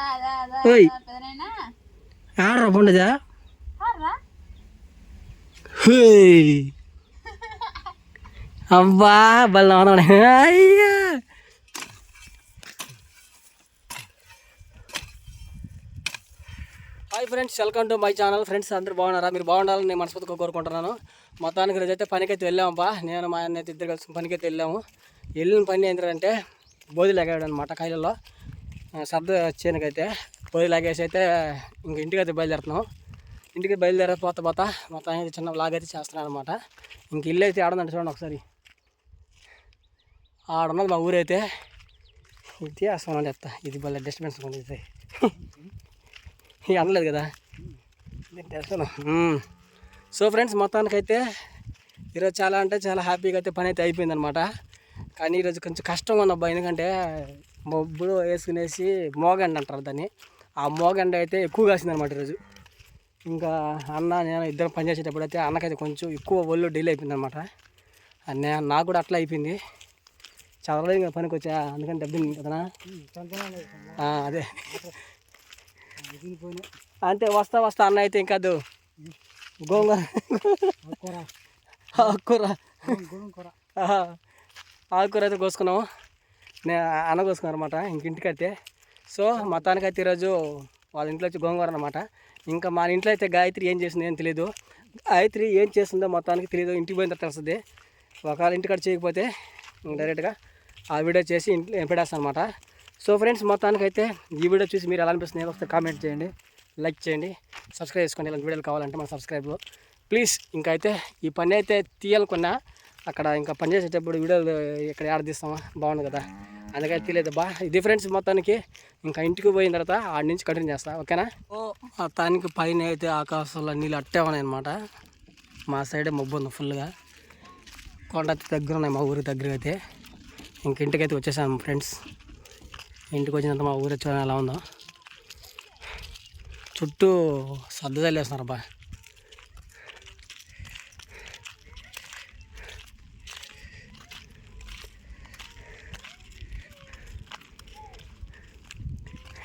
ఓయ్. ఆడరా పండుదా. అబ్బా బల్ల అయ్యా. Hi friends welcome to my channel. Friends అందరూ బాగున్నారా? మీరు బాగుండాలని నేను మనస్ఫూర్తిగా కోరుకుంటున్నాను. మొత్తానికి రోజైతే పనికైతే వెళ్ళామబ్బా నేను మా అన్న ఇద్దరు కలిసి పనికైతే వెళ్ళాము. వెళ్ళిన పని ఏంటంటే బోధి లాగాడు అనమాట కాయలలో. సర్ద చేనుకైతే బోధి లాగేసి అయితే ఇంక ఇంటికైతే బయలుదేరుతున్నాం. ఇంటికి బయలుదేరే పోతా పోతా మొత్తం అయితే చిన్న లాగ్ అయితే చేస్తున్నాను అనమాట ఇంక ఇల్లు అయితే ఆడదంటే చూడండి ఒకసారి. ఆడున్నది మా ఊరైతే. ఇది అసలు చెప్తా. ఇది భలే డిస్టర్బెన్స్ ఉంది ఇది. అనలేదు కదా? సో ఫ్రెండ్స్ మొత్తానికైతే ఈరోజు చాలా అంటే చాలా హ్యాపీగా అయితే పని అయితే అయిపోయింది అనమాట కానీ ఈరోజు కొంచెం కష్టంగా ఉంది ఎందుకంటే మబ్బులు వేసుకునేసి మోగండి అంటారు దాన్ని. ఆ మోగండి అయితే ఎక్కువ కాసింది అనమాట ఈరోజు. ఇంకా అన్న నేను ఇద్దరం పనిచేసేటప్పుడు అయితే అన్నకైతే కొంచెం ఎక్కువ ఒళ్ళు డీల్ అయిపోయింది అనమాట అన్న నాకు కూడా అట్లా అయిపోయింది. చదవలేదు ఇంకా పనికి వచ్చా అందుకని దెబ్బతింది కదనా ఆ, అదే. అంతే వస్తా వస్తా అన్న అయితే ఇంకా గోంగూర. ఆకుకూర. ఆకుకూర అయితే కోసుకున్నాము. నేను అన్న అనమాట ఇంక ఇంటికైతే. సో మొత్తానికైతే ఈరోజు వాళ్ళ ఇంట్లో వచ్చి గోంగూర అనమాట ఇంకా మన ఇంట్లో అయితే గాయత్రి ఏం చేసింది ఏం తెలియదు గాయత్రి ఏం చేస్తుందో మొత్తానికి తెలియదు ఇంటికి పోయిన తర్వాత తెలుస్తుంది ఒకవేళ ఇంటికాడ చేయకపోతే డైరెక్ట్గా ఆ వీడియో చేసి ఇంట్లో పెడేస్తాను అనమాట సో ఫ్రెండ్స్ మొత్తానికైతే ఈ వీడియో చూసి మీరు ఎలా అనిపిస్తుంది ఒకసారి కామెంట్ చేయండి లైక్ చేయండి సబ్స్క్రైబ్ చేసుకోండి. ఇలాంటి వీడియోలు కావాలంటే మన సబ్స్క్రైబ్. ప్లీజ్ ఇంకా అయితే ఈ పని అయితే తీయాలనుకున్నా అక్కడ ఇంకా పని చేసేటప్పుడు వీడియోలు ఇక్కడ యాడ్ తీస్తామా? బాగుంది కదా. అందుకని తీయలేదు బా ఇది ఫ్రెండ్స్ మొత్తానికి ఇంకా ఇంటికి పోయిన తర్వాత ఆడి నుంచి కంటిన్యూ చేస్తా ఓకేనా? ఓ. మొత్తానికి పైన అయితే ఆకాశంలో నీళ్ళు అట్టే ఉన్నాయి అనమాట మా సైడే మబ్బు ఉంది ఫుల్గా. కొండ దగ్గర ఉన్నాయి మా ఊరి దగ్గర అయితే. ఇంక ఇంటికైతే వచ్చేసాను ఫ్రెండ్స్. ఇంటికి వచ్చినంత మా ఊరు చూడండి ఎలా ఉందో. చుట్టూ సర్దు చల్లేస్తున్నారు బా.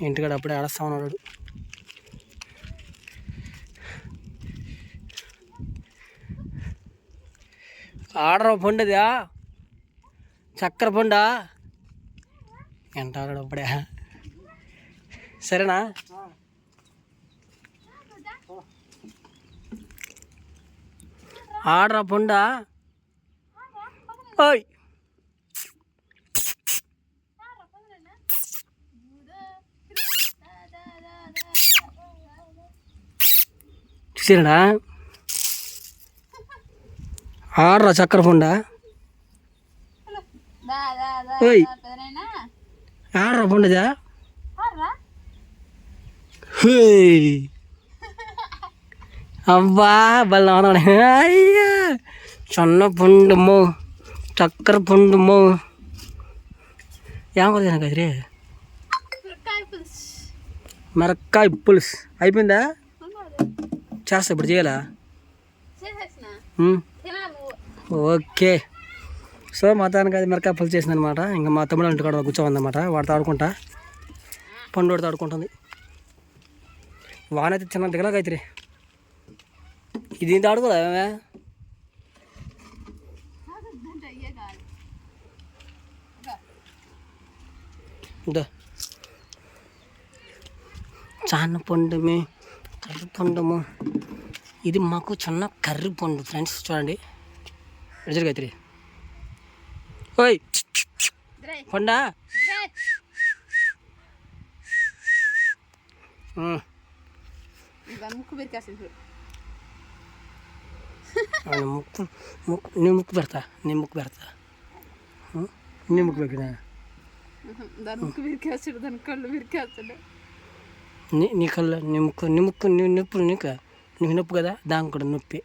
ఇంటికాడ అప్పుడే ఆడస్తా ఉన్నాడు. ఆడరా పండుదా? చక్కెర పండా? ఎంత ఆడాడు అప్పుడే. సరేనా? ఆడరా పండా? ఓయ్! చూసారా ఆడరా చక్కెర పండా ఓయ్ ఆడరా పండుదా హేయ్. అబ్బా బల్ల అయ్యా సొన్న పండుమో చక్కెర పండుమో ఏం కొద్దిగా కదిరే మిరక్కాయ పులుసు అయిపోయిందా చేస్తా ఇప్పుడు చేయాలా. ఓకే. సో మొత్తానికి అది మిరకాయ పులుసు చేసింది అనమాట ఇంకా మా తమ్ముడు ఇంటికాడ కూర్చోందన్నమాట వాడితో ఆడుకుంటా. పండు వాడితో ఆడుకుంటుంది. వాన అయితే చిన్న దిగలా అయితే ఇది ఇంత ఆడుకోదా ఏమే? ఇదో. చాన్న పండుమి. కర్రీ పండము ఇది మాకు చిన్న కర్రీ పండు ఫ్రెండ్స్ చూడండి. రిజర్ ఓయ్! పండా? ముక్కు ముక్కు ముక్కు నీ ముక్కు పెడతా నీ ముక్కు పెడతా. ఉం? నీ ముక్కు పెట్టినా దాని ముక్కు విరికేస్తాడు దాని కళ్ళు విరికేస్తాడు. నీ నీ కళ్ళ నీ ముక్కు నీ ముక్కు నీ నొప్పి నీకు? నీకు నొప్పి కదా? దానికి కూడా నొప్పి.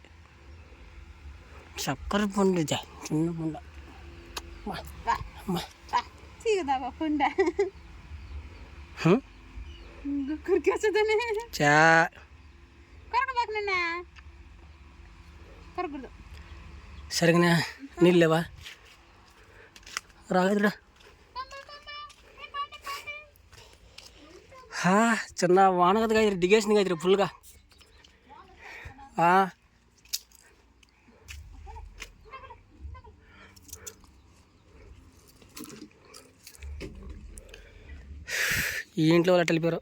చక్కెర పండు చిన్న పండు. చా. నీళ్ళు లేవా? రాగదురా. హా, చిన్న వాన కదా గాయత్రి దిగేసింది గాయత్రి ఫుల్గా. ఈ ఇంట్లో వాళ్ళు ఎట్ట వెళ్ళిపోయారు?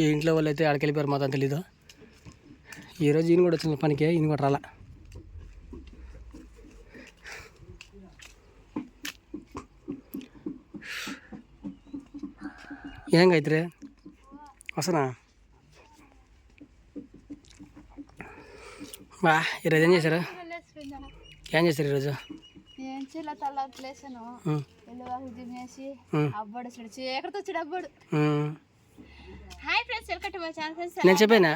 ఈ ఇంట్లో వాళ్ళు అయితే ఆడికి వెళ్ళిపోయారు మాత్రం తెలీదు. ఈరోజు ఈయన కూడా వచ్చిన పనికి ఈయన కూడా రాలా. ఏం గాయత్రి వస్తున్నా బా ఈరోజు ఏం చేశారు ఏం చేశారు ఈరోజు ఏం చేయాల తల ప్లేసాను అబ్బాడు చెడు చీకటితో వచ్చాడు అబ్బాడు. Hi friends welcome to my channel friends నేను చెప్పానా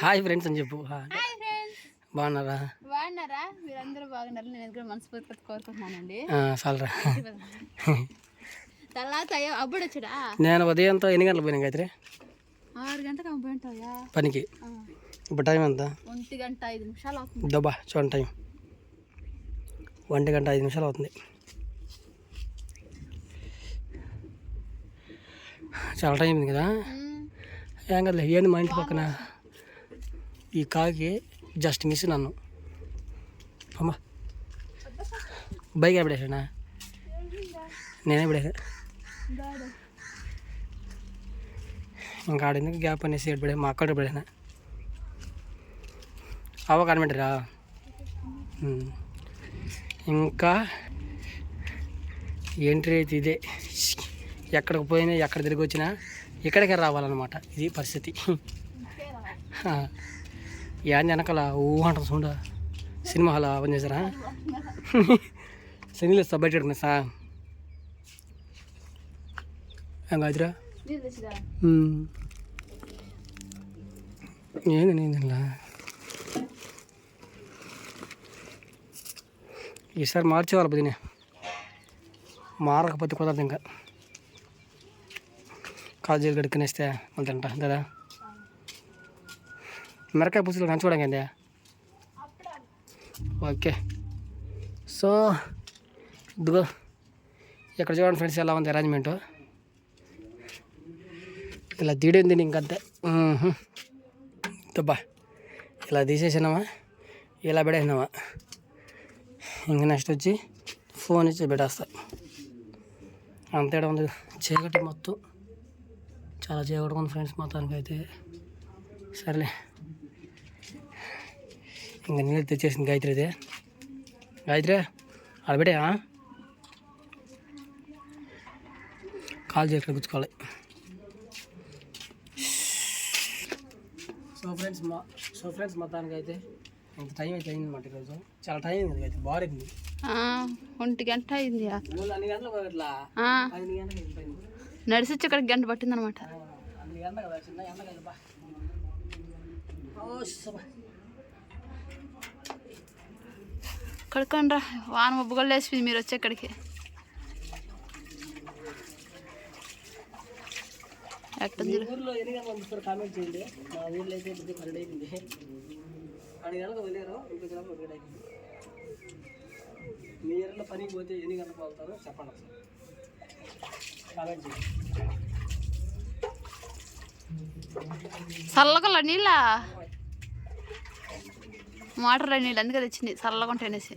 హాయ్ ఫ్రెండ్స్ అని చెప్పు హా. హాయ్ ఫ్రెండ్స్ బాగున్నారా బాగున్నారా మీరందరూ బాగున్నారు నేను కూడా మనస్ఫూర్తిగా కోరుకుంటున్నానండి చాలరా నేను ఉదయంతో ఎన్ని గంటలకు పోయినా గాయత్రి? ఆరు గంటలకు పనికి. ఇప్పుడు టైం ఎంత? ఒంటి గంట ఐదు నిమిషాలు అవుతుంది. దబ్బా చూడండి టైం. ఒంటి గంట ఐదు నిమిషాలు అవుతుంది. చాలా టైం ఉంది కదా. ఏం కదలే ఏంది మా ఇంటి పక్కన? ఈ కాకి జస్ట్ మిస్ నన్ను. అమ్మా. బైక్ ఎప్పుడేసానా? నేనే పడేసా దాడు. ఇంకా ఆడెందుకు గ్యాప్ అనేసి ఎప్పుడు మా అక్కడ పడేసా అవ కనబెట్టరా ఇంకా ఎంట్రీ అయితే ఇదే. ఎక్కడికి పోయినా ఎక్కడ తిరిగి వచ్చినా ఇక్కడికే రావాలన్నమాట. ఇది పరిస్థితి. యాన్ వెనకాల ఊ అంటాం చూడ. సినిమా హాల్ ఓపెన్ చేశారా? సినిమాలు ఇస్తా బయట పెట్టుకున్నా సా ఏంది నేను ఈసారి మార్చేవాళ్ళు పొద్దునే మారకపోతే కుదరదు ఇంకా కాజీలు గడుక్కునేస్తే మళ్ళీ తింటా కదా మిరకాయ పులుసులు నంచుకోవడం ఏంది ఓకే సో ఇదిగో ఇక్కడ చూడండి ఫ్రెండ్స్ ఎలా ఉంది అరేంజ్మెంటు ఇలా తీడింది ఇంకంతే మ్మ్హ. ఇలా తీసేసినామా ఇలా పెడేసినామా ఇంక నెక్స్ట్ వచ్చి ఫోన్ ఇచ్చి పెట్టేస్తా. అంతేడా ఉంది చీకటి మొత్తం. చాలా చీకటి ఉంది ఫ్రెండ్స్ మొత్తానికి అయితే సరేలే. ఇంకా నీళ్ళు తెచ్చేసింది గాయత్రి అయితే. గాయత్రి అలా పెట్టా కాల్ చేసి గుచ్చుకోవాలి. సో ఫ్రెండ్స్ మా సో ఫ్రెండ్స్ మొత్తానికి అయితే ఇంత టైం అయితే అయింది అనమాట ఈరోజు. చాలా టైం అయింది అయితే బారింది ఆ, ఒంటి గంట అయింది అన్ని గంటలకు వెళ్ళిపోయింది నడిచి వచ్చి అక్కడికి గంట పట్టింది అనమాట అన్ని గంటలు కదా చిన్న గంటలు కడుక్కోండి రా వాన మబ్బు కూడా లేచిపోయింది మీరు వచ్చి అక్కడికి ఎట్టుంది మీ ఊర్లో ఎన్ని పంపిస్తారు కామెంట్ చేయండి. మా ఊర్లో అయితే గంటలకు గంటలు ఒకటి అయిపోయింది మీ పనికి పోతే ఎన్ని గంటలకు వెళ్తారో చెప్పండి ఒకసారి కామెంట్ చేయండి. చల్లగల నీళ్ళ? మోటార్ నీళ్ళు అందుకే తెచ్చింది. చల్లగా ఉంటాయి అనేసి.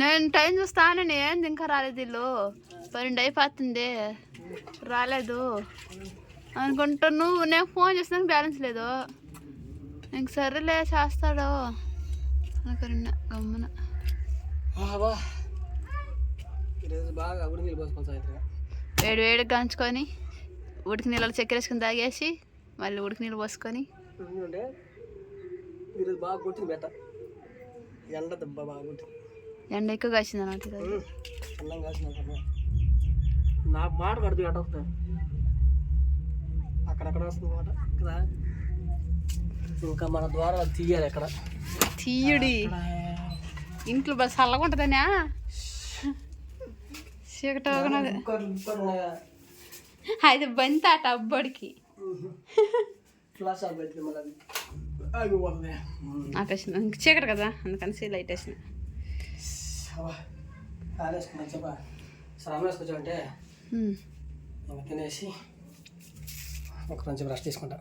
నేను టైం చూస్తానని ఏంది ఇంకా రాలేదు వీళ్ళు? పన్నెండు అయిపోతుంది. రాలేదు. అనుకుంటా నువ్వు నేను ఫోన్ చేసినాక బ్యాలెన్స్ లేదు. ఇంక సరేలే చేస్తాడు. అనుకున్నా గమ్మున. నీళ్ళు వేడి వేడిగా కాంచుకొని ఉడికి నీళ్ళలో చక్కెర వేసుకొని తాగేసి మళ్ళీ ఉడికి నీళ్ళు పోసుకొని. బాగా కొట్టింది ఎండ దెబ్బ బాగా కొట్టింది ఎండ ఎక్కువ కాసింది అన్నమాట ఈరోజు. అన్నం కాసిన కదా నాకు మాట కడుతూ వస్తుంది అక్కడక్కడ వస్తుంది మాట. కదా? ఇంకా మన ద్వారా తీయాలి ఎక్కడ తీయుడి. ఇంట్లో బస్ చల్లగా ఉంటుందనా? చీకటి అయితే బంతి ఆట అబ్బడికి. ఇంక చీకటి కదా అందుకని లైట్ వేసిన వేసుకొచ్చామంటే తినేసి ఒక కొంచెం రెస్ట్ తీసుకుంటా.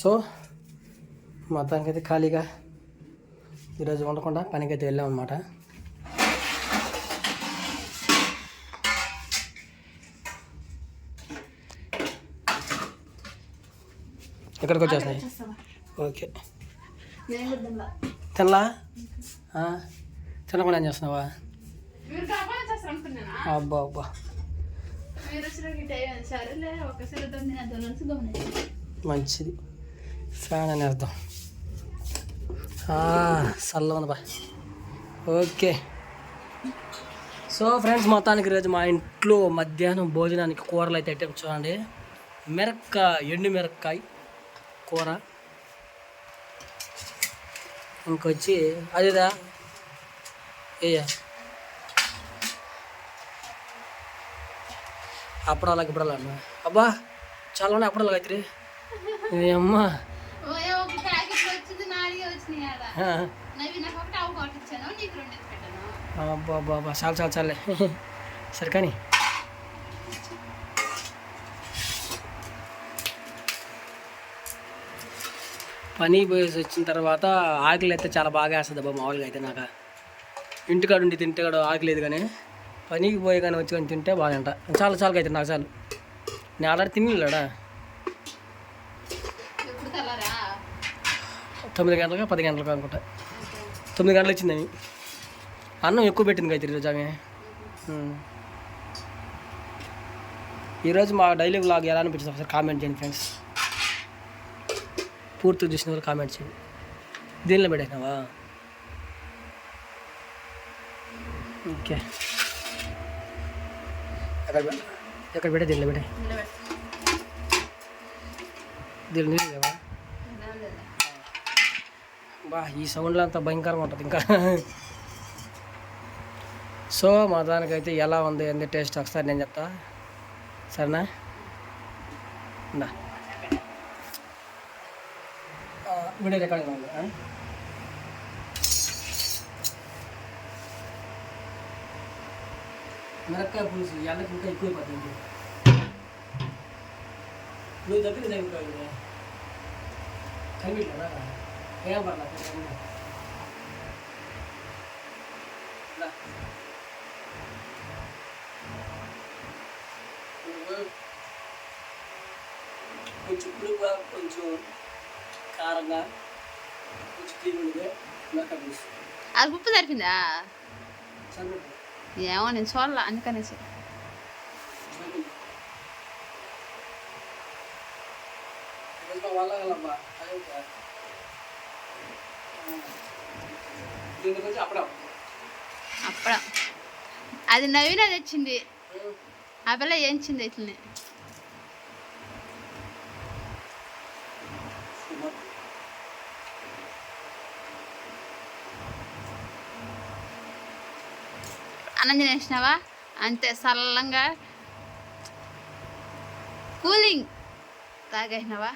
సో మొత్తానికి అయితే ఖాళీగా ఈరోజు ఉండకుండా పనికైతే వెళ్ళాం అనమాట ఎక్కడికి వచ్చేస్తున్నాయి? ఓకే. తినలా. తినకుండా ఏం చేస్తున్నావా? అబ్బా అబ్బా. మంచిది. ఫ్యాన్ అని అర్థం. చల్లవన బా. ఓకే. సో ఫ్రెండ్స్ మొత్తానికి ఈరోజు మా ఇంట్లో మధ్యాహ్నం భోజనానికి కూరలు అయితే ఐటమ్ చూడండి. మిరక్కాయ ఎండు మిరక్కాయ కూర. ఇంకొచ్చి అదేదా? అప్పుడాలకు ఇప్పుడు అబ్బా చాలా ఉన్నాయి అప్పుడాలకు అయితే అమ్మా అబ్బా బాబా చాలు చాలు చాలే సరే కానీ పని పోయేసి వచ్చిన తర్వాత ఆకలి అయితే చాలా బాగా వేస్తుంది అబ్బా మామూలుగా అయితే నాకు ఇంటికాడ ఉండి తింటే కూడా ఆకలి లేదు కానీ పనికి పోయి కానీ వచ్చి కానీ తింటే బాగంట చాలా చాలు అయితే నాకు చాలు. నేను ఆల్రెడీ తినలేడా తొమ్మిది గంటలకు పది గంటలకు అనుకుంటా. తొమ్మిది గంటలు వచ్చిందని అన్నం ఎక్కువ పెట్టింది అయితే ఈరోజు ఆమె. ఈరోజు మా డైలీ వ్లాగ్ ఎలా అనిపించింది ఒకసారి కామెంట్ చేయండి ఫ్రెండ్స్. పూర్తి చూసిన వాళ్ళు కామెంట్ చేయండి. దీనిలో పెట్టేసినావా? ఓకే. ఎక్కడ ఎక్కడ పెట్టే దీనిలో పెట్టే లేవా? బా ఈ సౌండ్లో అంతా భయంకరంగా ఉంటుంది ఇంకా. సో మా దానికైతే ఎలా ఉంది ఎంత టేస్ట్? ఒకసారి నేను చెప్తా. సరేనా? వీడియో రికార్డింగ్ ఉంది ఆ? మిరపకాయ పులుసు ఎండకి ఇంకా ఎక్కువ పడుతుంది నువ్వు దగ్గర దగ్గర కనిపించరా ఏం పర్లేదు ఇలా. నువ్వు కొంచెం పులుగా కొంచెం కారంగా కొంచెం తీరుగా నాకు పులుసు. అది ఉప్పు సరిపోయిందా? చదువు ఏమో నేను చూడాల అందుకనేసి. అప్పుడ? అది నవీన తెచ్చింది. ఆ పిల్ల ఏంచింది ఇట్లనే. అన్నం తినేసినావా అంతే సల్లంగా కూలింగ్ తాగేసినావా?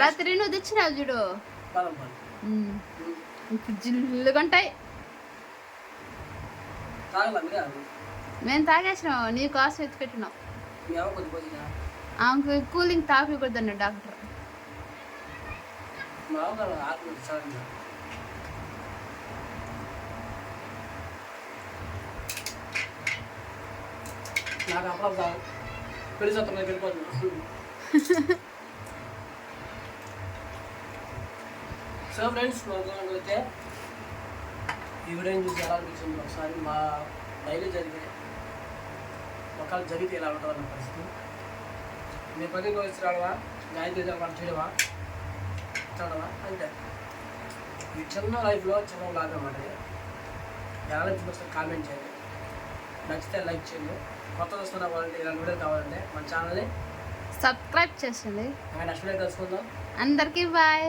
రాత్రి నువ్వు తెచ్చినావు చూడు. ఇప్పుడు జిల్లుగా ఉంటాయి. మేము తాగేసినాం నీ కోసం ఎత్తి పెట్టినాం కూలింగ్ తాగకూడదన్న డాక్టర్. మా అవ్వ కదా ఆత్మ సడన్గా నాకు అప్పుడు తాగు పెళ్ళి సత్రం వెళ్ళిపోతున్నా సో ఫ్రెండ్స్ అయితే ఈ వీడియో చూసి ఎలా అనిపించింది ఒకసారి మా డైలీ జరిగే ఒకవేళ జరిగితే ఎలా ఉంటుందన్న పరిస్థితి మీ పనికి వచ్చి రావడమా గాయత్రి వాళ్ళు చదవా అంతే. ఈ చిన్న లైఫ్లో చిన్న లాగ్ అన్నమాట. ఎలా నచ్చింది కామెంట్ చేయండి. నచ్చితే లైక్ చేయండి. కొత్త వస్తున్న వాళ్ళంటే ఇలాంటి వీడియో కావాలంటే మన ఛానల్ని సబ్స్క్రైబ్ చేసింది నెక్స్ట్ వీడియో కలుసుకుందాం. అందరికీ బాయ్